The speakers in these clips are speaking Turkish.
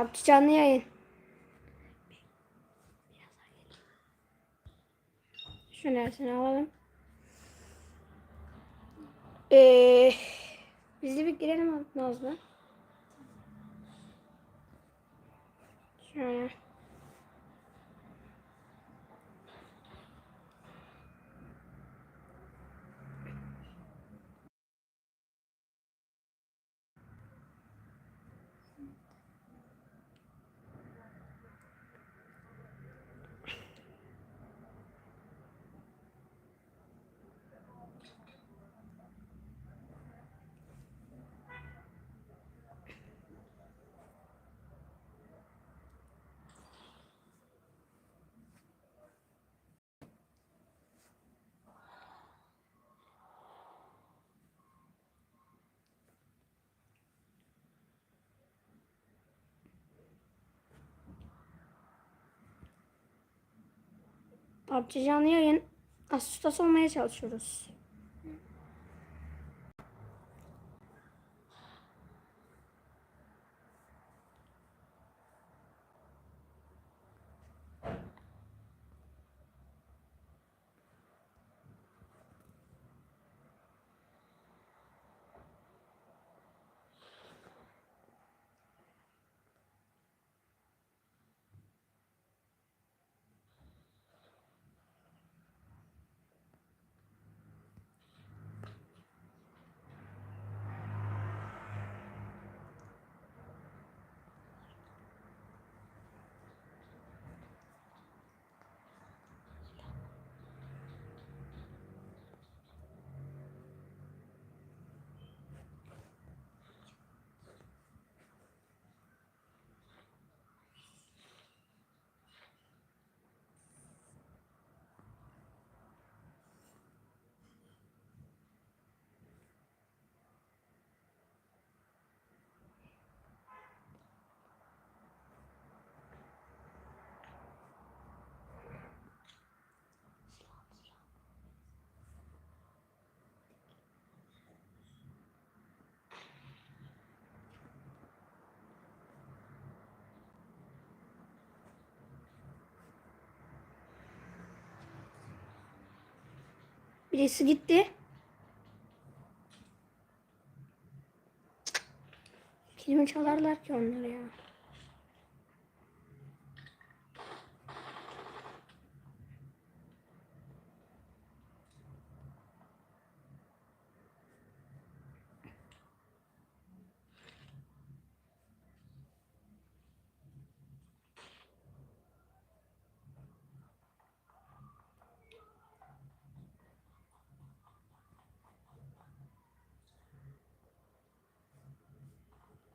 PUBG canlı yayın. Şu neresini alalım. Ee, biz de bir girelim Nazlı. Şöyle. PUBG canlı yayın. Asustas olmaya çalışıyoruz. Birisi gitti. Kilimi çalarlar ki onları ya.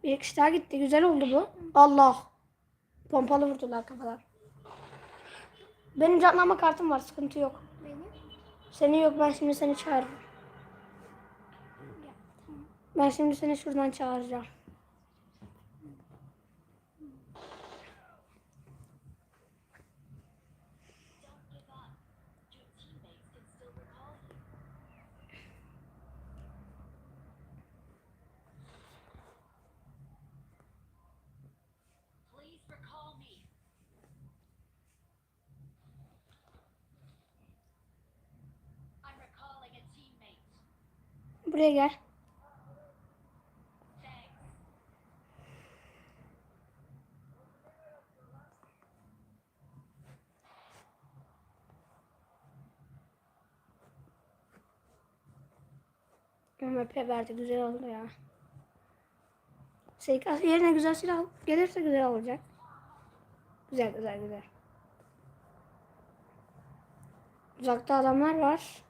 Bir kişi gitti. Güzel oldu bu. Allah. Pompalı vurdular kafalar. Benim canlanma kartım var. Sıkıntı yok. Benim. Senin yok. Ben şimdi seni çağırırım. Ben şimdi seni şuradan çağıracağım. Buraya gel. MP verdi. Güzel oldu ya. SKS yerine güzel silah gelirse güzel olacak. Güzel güzel güzel. Uzakta adamlar var.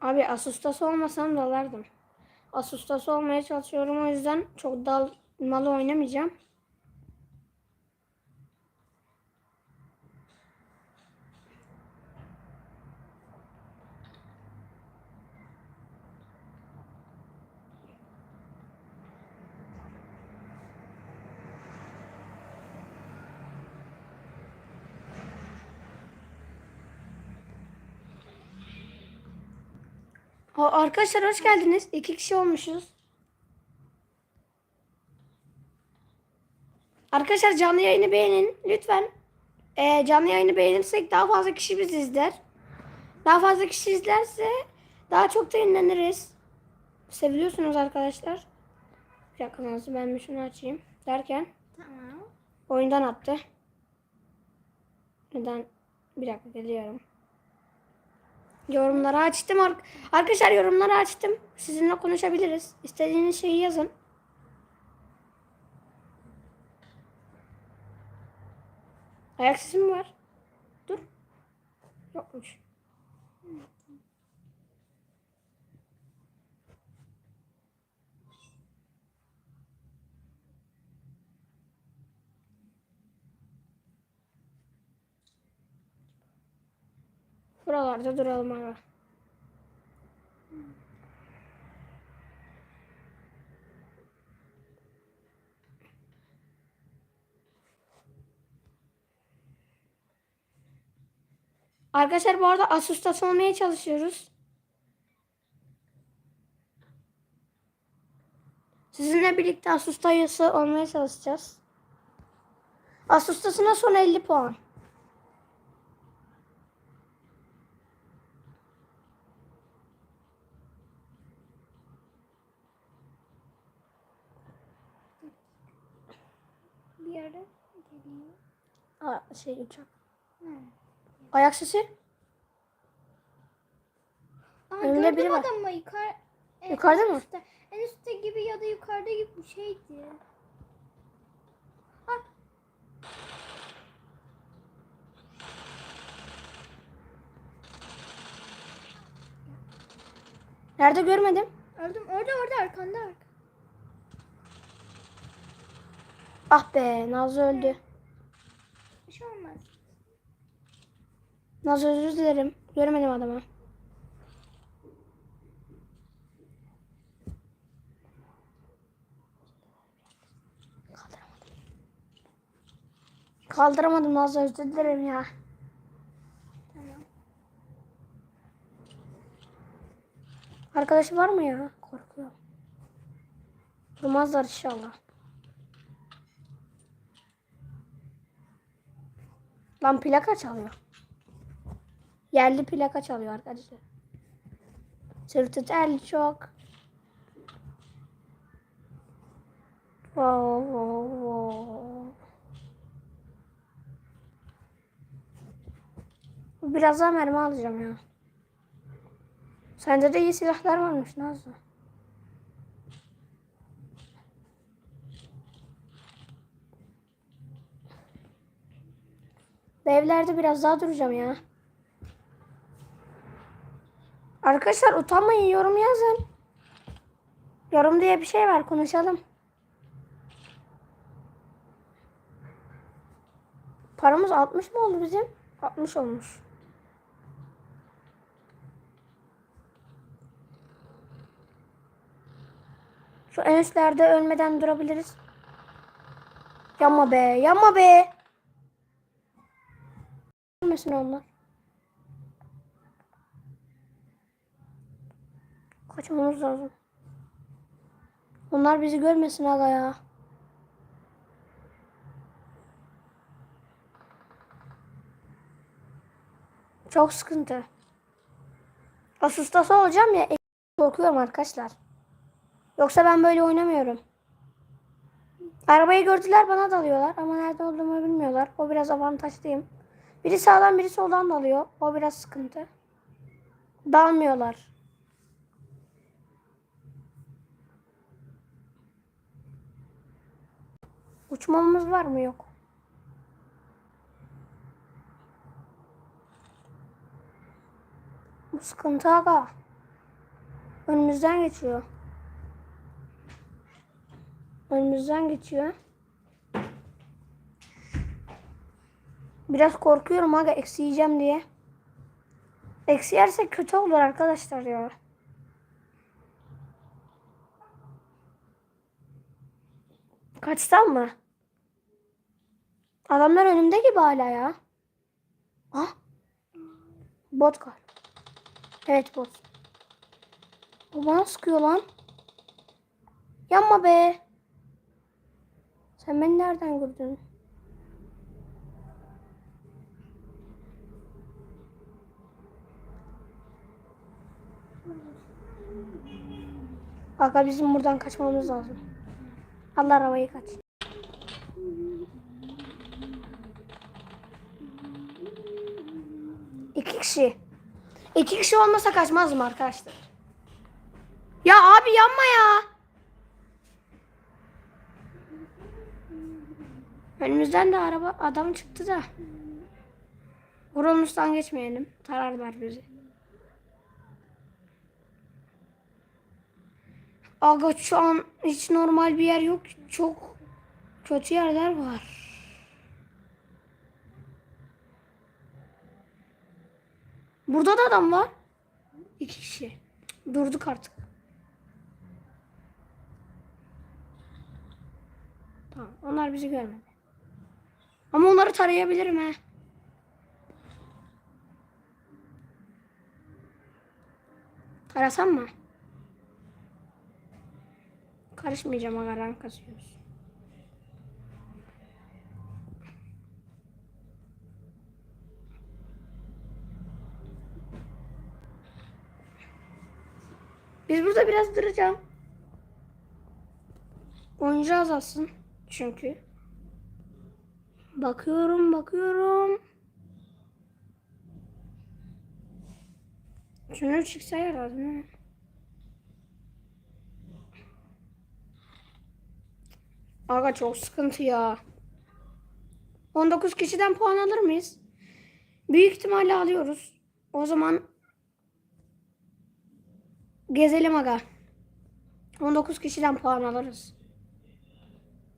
Abi Asus'tas olmasam dalardım. Asus'tas olmaya çalışıyorum o yüzden çok dalmalı oynamayacağım. Ha, Arkadaşlar hoş geldiniz. İki kişi olmuşuz. Arkadaşlar canlı yayını beğenin lütfen. Ee, canlı yayını beğenirsek daha fazla kişi bizi izler. Daha fazla kişi izlerse daha çok da dinleniriz. Seviliyorsunuz arkadaşlar. Bir dakika ben bir şunu açayım. Derken Tamam. oyundan attı. Neden? Bir dakika geliyorum. Yorumları açtım. ar- Arkadaşlar yorumları açtım. Sizinle konuşabiliriz. İstediğiniz şeyi yazın. Ayak sesi mi var? Dur. Yokmuş. Buralarda duralım abi. Arkadaşlar bu arada Asus'ta olmaya çalışıyoruz. Sizinle birlikte Asus dayısı olmaya çalışacağız. Asus'tasına son 50 puan. Bir ara geliyor. Aa, şey uçak. Hı. Ayak sesi. Aa, gördüm biri var. adamı yukarı. e, Yukarıda en mı? Üstte, en üstte gibi ya da yukarıda gibi bir şeydi. Nerede görmedim? öldüm. Orada orada arkanda arka. Ah be Nazlı öldü. Şey olmaz. Nazlı özür dilerim. Göremedim adamı. Kaldıramadım. Kaldıramadım Nazlı özür dilerim ya. Tamam. Arkadaşı var mı ya? Korkuyorum. Durmazlar inşallah. Lan plaka çalıyor. Yerli plaka çalıyor arkadaşlar. Sırtı tel çok. Wow, wow, wow. Biraz daha mermi alacağım ya. Sende de iyi silahlar varmış Nazlı. Evlerde biraz daha duracağım ya. Arkadaşlar utanmayın yorum yazın. Yorum diye bir şey var konuşalım. Paramız 60 mı oldu bizim? 60 olmuş. Şu en ölmeden durabiliriz. Yanma be, yanma be. Ölmesin onlar. Kaçmamız lazım. Onlar bizi görmesin aga ya. Çok sıkıntı. Asustası olacağım ya. e- Korkuyorum arkadaşlar. Yoksa ben böyle oynamıyorum. Arabayı gördüler bana dalıyorlar ama nerede olduğumu bilmiyorlar. O biraz avantajlıyım. Biri sağdan biri soldan dalıyor. O biraz sıkıntı. Dalmıyorlar. Uçmamız var mı? Yok. Bu sıkıntı aga. Önümüzden geçiyor. Önümüzden geçiyor. Biraz korkuyorum aga eksi yiyeceğim diye. Eksi yersek kötü olur arkadaşlar ya. Kaçsam mı? Adamlar önümde gibi hala ya. Ah. Bot galiba. Evet bot. Bu bana sıkıyor lan. Yanma be. Sen beni nereden gördün? Aga bizim buradan kaçmamız lazım. Allah arabayı kaç. İki kişi. İki kişi olmasa kaçmazdım arkadaşlar. Ya abi yanma ya. Önümüzden de araba adam çıktı da. Vurulmuştan geçmeyelim. Tararlar bizi. Aga şu an hiç normal bir yer yok. Çok kötü yerler var. Burada da adam var. İki kişi. Durduk artık. Tamam. Onlar bizi görmedi. Ama onları tarayabilirim he. Tarasam mı? Karışmayacağım aga rank kasıyoruz. Biz burada biraz duracağım. Oyuncu azalsın. Çünkü. Bakıyorum bakıyorum. Şunu çıksa yarar değil Aga çok sıkıntı ya. 19 kişiden puan alır mıyız? Büyük ihtimalle alıyoruz. O zaman gezelim aga. 19 kişiden puan alırız.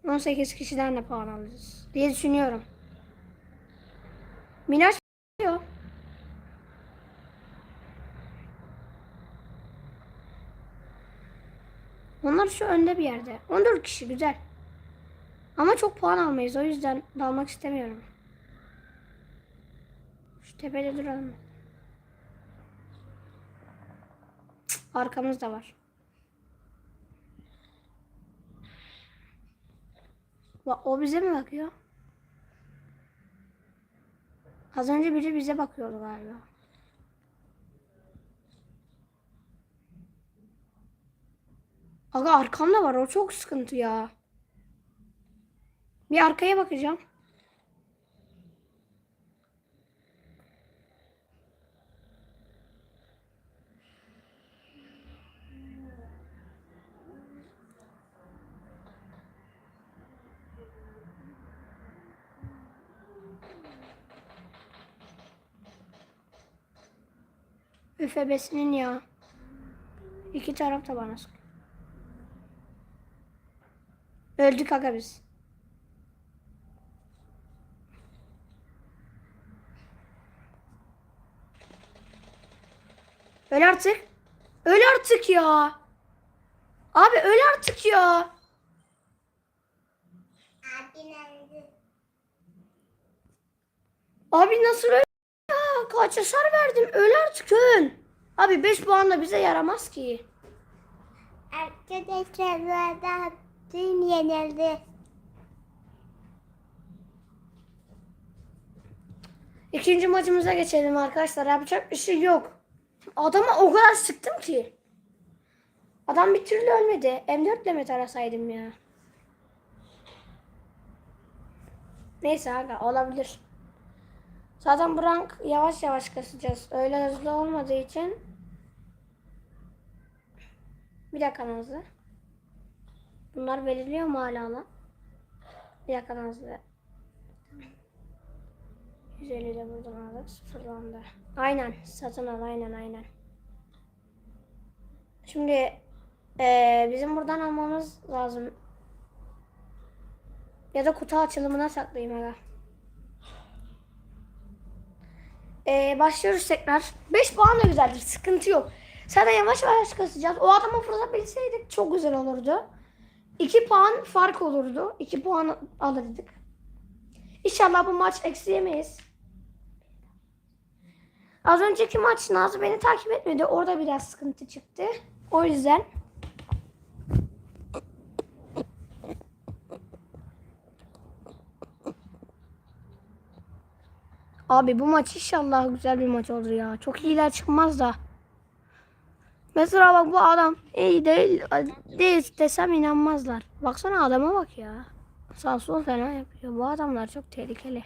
18 kişiden de puan alırız diye düşünüyorum. Miraç diyor. Onlar şu önde bir yerde. 14 kişi güzel. Ama çok puan almayız. O yüzden dalmak istemiyorum. Şu tepede duralım. Arkamızda var. Va- O bize mi bakıyor? Az önce biri bize bakıyordu galiba. Aga arkamda var. O çok sıkıntı ya. Bir arkaya bakacağım. Üfebesinin ya. İki taraf da bana sıkıyor. Öldük aga biz. Öl artık. Öl artık ya. Abi öl artık ya. Abi nasıl öl ya? Kaç hasar verdim. Öl artık öl. Abi 5 puan da bize yaramaz ki. Arkadaşlar bu arada dün yenildi. İkinci maçımıza geçelim arkadaşlar. Yapacak bir şey yok. Adama o kadar sıktım ki. Adam bir türlü ölmedi. M4 ile mi tarasaydım ya? Neyse aga olabilir. Zaten bu rank yavaş yavaş kasacağız. Öyle hızlı olmadığı için. Bir dakika Nazlı. Bunlar veriliyor mu hala lan? Bir dakika Nazlı. 150 de buradan aldık. Sıfırlandı. Aynen. Satın al. Aynen aynen. Şimdi eee, bizim buradan almamız lazım. Ya da kutu açılımına saklayayım aga. Eee, başlıyoruz tekrar. 5 puan da güzeldir. Sıkıntı yok. Zaten yavaş yavaş kasacağız. O adamı fırlatabilseydik çok güzel olurdu. 2 puan fark olurdu. 2 puan alırdık. İnşallah bu maç eksi yemeyiz. Az önceki maç Nazlı beni takip etmedi. Orada biraz sıkıntı çıktı. O yüzden Abi bu maç inşallah güzel bir maç olur ya. Çok iyiler çıkmaz da. Mesela bak bu adam iyi değil, değil desem inanmazlar. Baksana adama bak ya. Sağ sol falan yapıyor. Bu adamlar çok tehlikeli.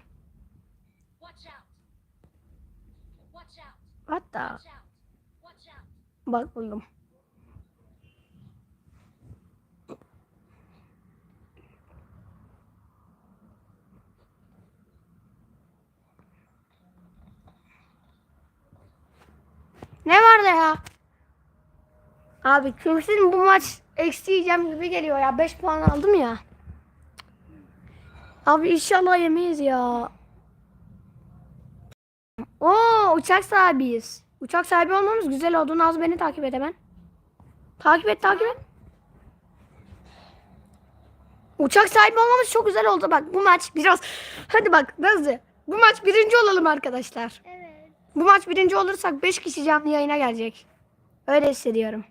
Hatta bak buldum. Ne vardı ya? Abi kesin bu maç eksi yiyeceğim gibi geliyor ya. 5 puan aldım ya. Abi inşallah yemeyiz ya. Oo uçak sahibiyiz. Uçak sahibi olmamız güzel oldu. Naz beni takip et hemen. Takip et takip et. Uçak sahibi olmamız çok güzel oldu. Bak bu maç biraz... Hadi bak Nazlı. Bu maç birinci olalım arkadaşlar. Evet. Bu maç birinci olursak 5 kişi canlı yayına gelecek. Öyle hissediyorum.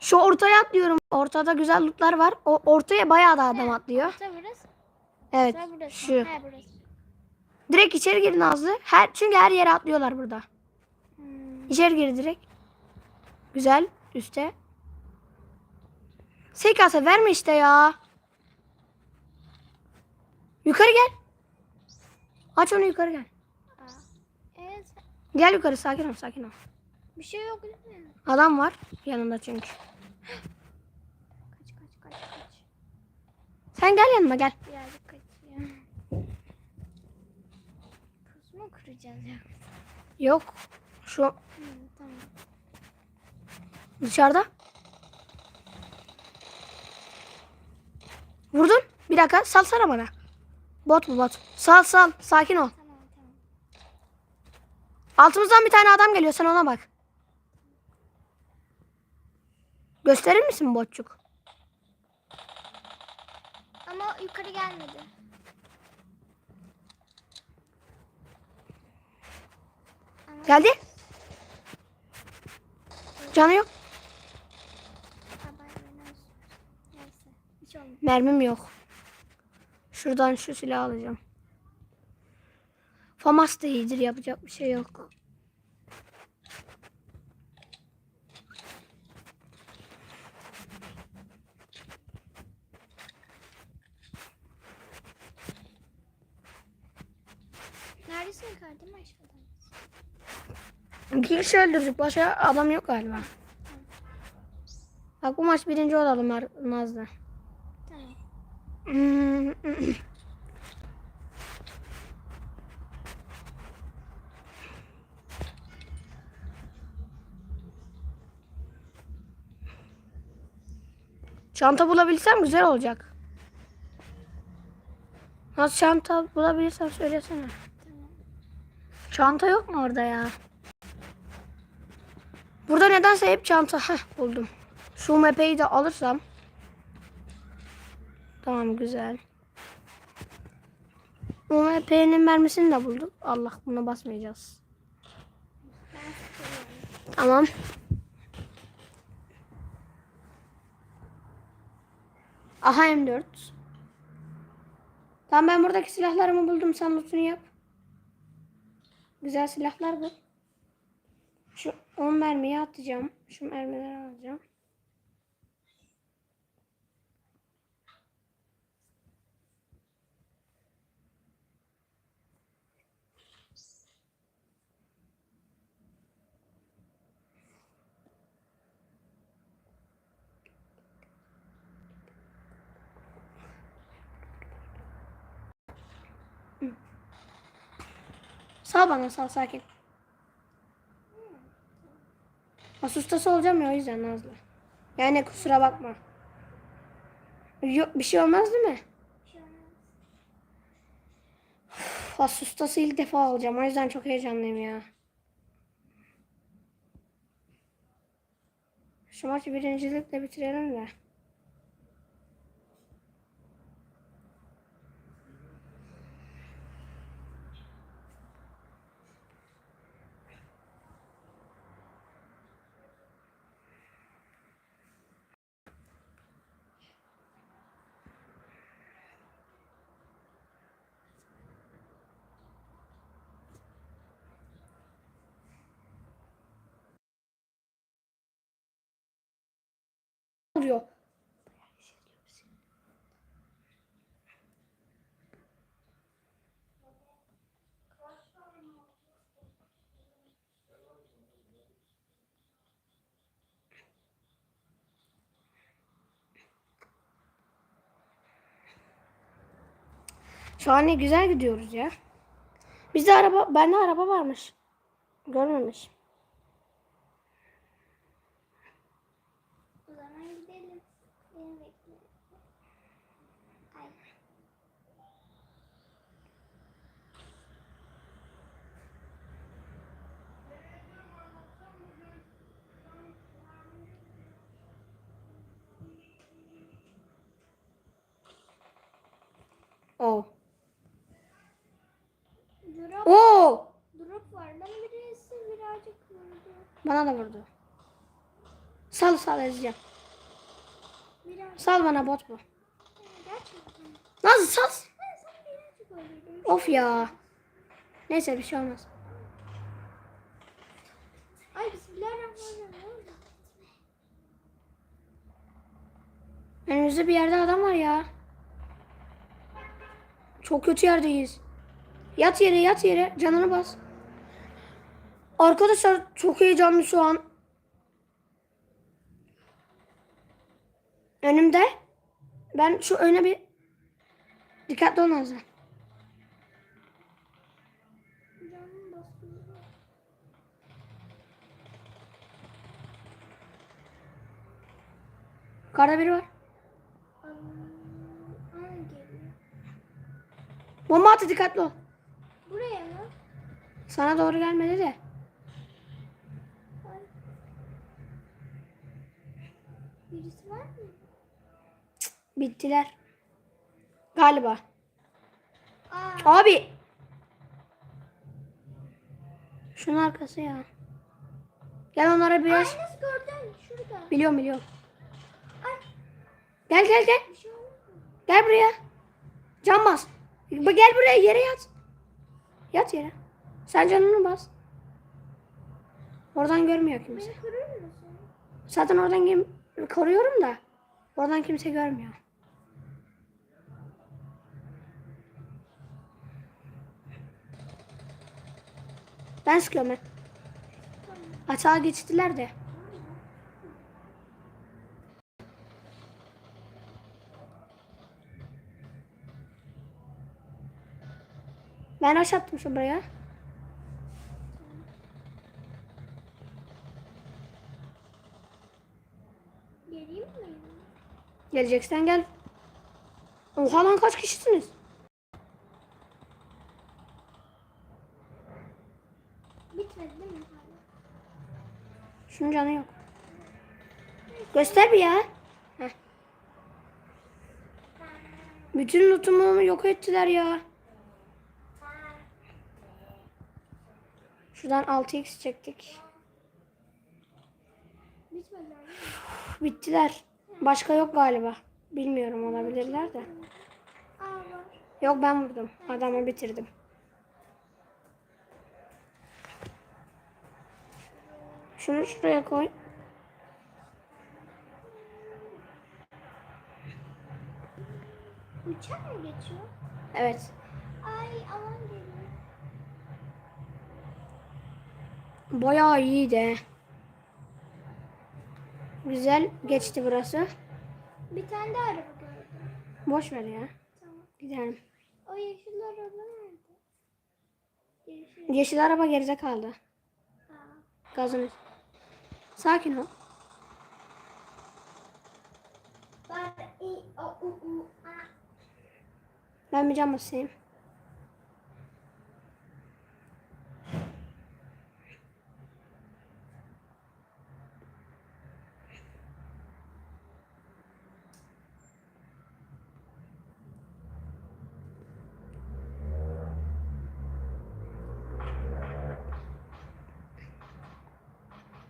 Şu ortaya atlıyorum. Ortada güzel lootlar var. O ortaya bayağı da adam atlıyor. Orta burası. Evet. Orta burası. Şu. Burası. Direkt içeri gir Nazlı. Her çünkü her yere atlıyorlar burada. Hmm. İçeri gir direkt. Güzel. Üste. SKS verme işte ya. Yukarı gel. Aç onu yukarı gel. Evet. Gel yukarı sakin ol sakin ol. Bir şey yok değil mi? Adam var yanında çünkü. Kaç kaç kaç kaç. Sen gel yanıma gel. Birazcık Pus mu kıracağız ya? Yok. Şu Hı, tamam. dışarıda. Vurdun. Bir dakika salsana bana. Bot bu bot. Sal sal. Sakin ol. Tamam tamam. Altımızdan bir tane adam geliyor. Sen ona bak. Gösterir misin botçuk? Ama yukarı gelmedi. Geldi. Canı yok. Mermim yok. Şuradan şu silahı alacağım. Famas da iyidir. Yapacak bir şey yok. Neredesin aşağıda mı? İki öldürdük. Başka adam yok galiba. Bak bu maç birinci olalım Nazlı. Çanta bulabilsem güzel olacak. Nasıl çanta bulabilirsem söylesene. Çanta yok mu orada ya? Burada nedense hep çanta. Heh buldum. Şu mepeyi de alırsam. Tamam güzel. UMP'nin mermisini de bulduk. Allah buna basmayacağız. Tamam. Aha M4. Tamam ben buradaki silahlarımı buldum. Sen lootunu yap. Güzel silahlar bu. Şu 10 mermiyi atacağım. Şu mermileri alacağım. Sal bana sal sakin. Asustası olacağım ya o yüzden Nazlı. Yani kusura bakma. Yok bir şey olmaz değil mi? Üf, Asustası ilk defa olacağım. O yüzden çok heyecanlıyım ya. Şu maçı birincilikle bitirelim de. Vuruyor. Şu an ne güzel gidiyoruz ya. Bizde araba, bende araba varmış. Görmemiş. O zaman gidelim. Beni bekle. Ay. Oo. Drop, Oo! drop var. Bana birisi birazcık vurdu. Bana da vurdu. Sal sal ezeceğim. Biraz. Sal bana bot bu. Gerçekten. Nasıl sal? Birazcık. Of ya. Neyse bir şey olmaz. Ay bismillahirrahmanirrahim. Önümüzde bir yerde adam var ya. Çok kötü yerdeyiz. Yat yere yat yere canını bas. Arkadaşlar çok heyecanlı şu an. Önümde. Ben şu öne bir dikkatli olun lazım. Yukarıda biri var. Bomba attı dikkatli ol. Buraya mı? Sana doğru gelmedi de. Birisi var mı? Bittiler. Galiba. Aa, Abi. Şunun arkası ya. Gel onlara biraz. Ay nasıl gördün? Şurada. Biliyorum biliyorum. Ay Gel gel gel. şey? Gel buraya. Can bas. Ba- Gel buraya yere yat. Yat yere. Sen canını bas. Oradan görmüyor kimse. Zaten oradan kim koruyorum da. Oradan kimse görmüyor. Ben sıkıyorum ben. Atağa geçtiler de. Ben aş attım şu buraya. Geleyim mi? Geleceksen gel. Oha lan kaç kişisiniz? Bitmedi değil mi? Şunun canı yok. Göster bir ya. Heh. Bütün lootumu yok ettiler ya. Şuradan 6x çektik. Bittiler. Başka yok galiba. Bilmiyorum olabilirler de. Yok ben vurdum. Adamı bitirdim. Şunu şuraya koy. Uçak mı geçiyor? Evet. Ay alan geliyor. Bayağı iyiydi. Güzel geçti burası. Bir tane daha araba gördüm. Boş ver ya. Tamam. Gidelim. O yeşil araba nerede? Yeşil. Yeşil araba geride kaldı. Aa. Gazın. Sakin ol. Ben bir cam basayım.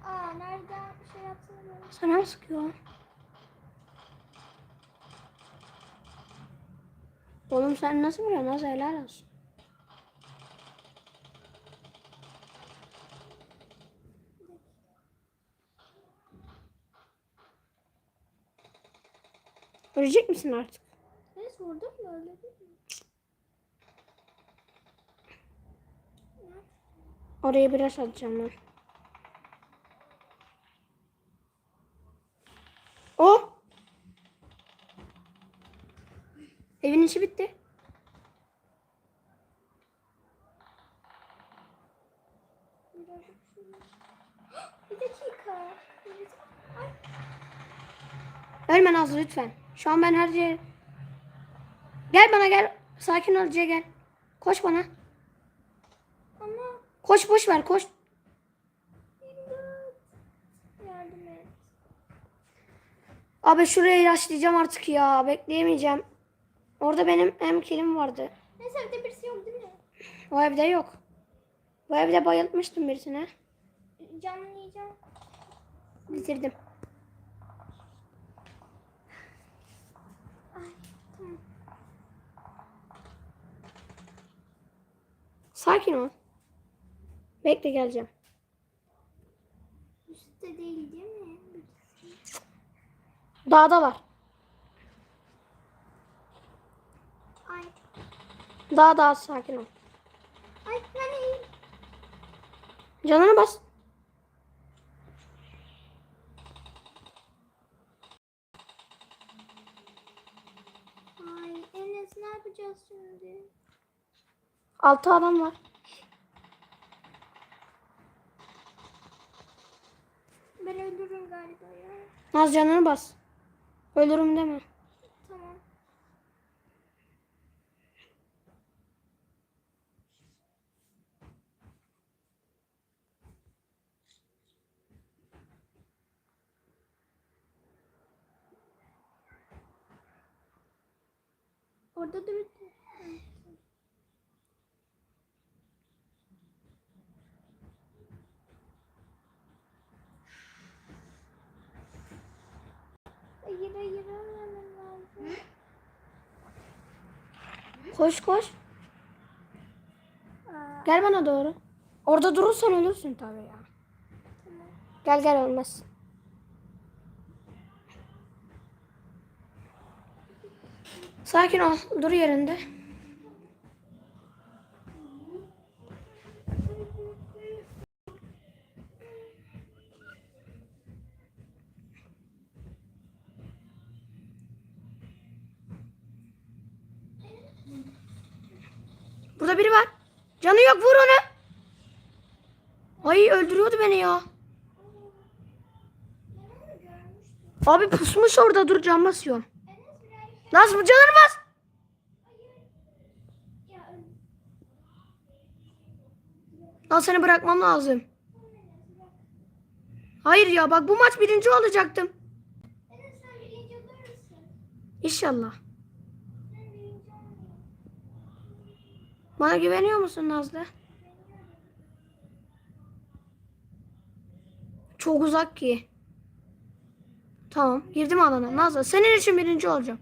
Aa nereden şey mı sıkıyor? Oğlum sen nasıl vuruyorsun? Nasıl helal olsun. Ölecek misin artık? Enes vurdun mu öyle? Oraya biraz atacağım ben. O. Evin içi bitti. Bir dakika. Ölme Nazlı lütfen. Şu an ben her yere... Gel bana gel. Sakin ol Cihan, gel. Koş bana. ama Koş boş ver koş. imdat. Yardım et. Abi şuraya yaşlayacağım artık ya. Bekleyemeyeceğim. Orada benim hem kilim vardı. Neyse evde birisi yok değil mi? O evde yok. Bu evde bayıltmıştım birisine. Canını yiyeceğim. Bitirdim. Ay tamam. Sakin ol. Bekle geleceğim. Üstte değil değil mi? Dağdalar. Ay. Daha daha sakin ol. Ay. Canına bas. Ay Enes ne yapacağız şimdi? Altı adam var. Ben öldürürüm galiba ya. Naz canını bas. Ölürüm deme. Tamam. Orada da bir... Hayır hayır ölmemem lazım. Koş koş. Gel bana doğru. Orada durursan ölürsün tabii ya. Gel gel ölmez. Sakin ol. Dur yerinde. Burada biri var. Canı yok vur onu. Ay öldürüyordu beni ya. Abi pusmuş orada dur can basıyorum. Nasıl bu canını bas. Lan seni bırakmam lazım. Hayır ya bak bu maç birinci olacaktım. İnşallah. Bana güveniyor musun Nazlı? Çok uzak ki. Tamam girdim alana. Nazlı senin için birinci olacağım.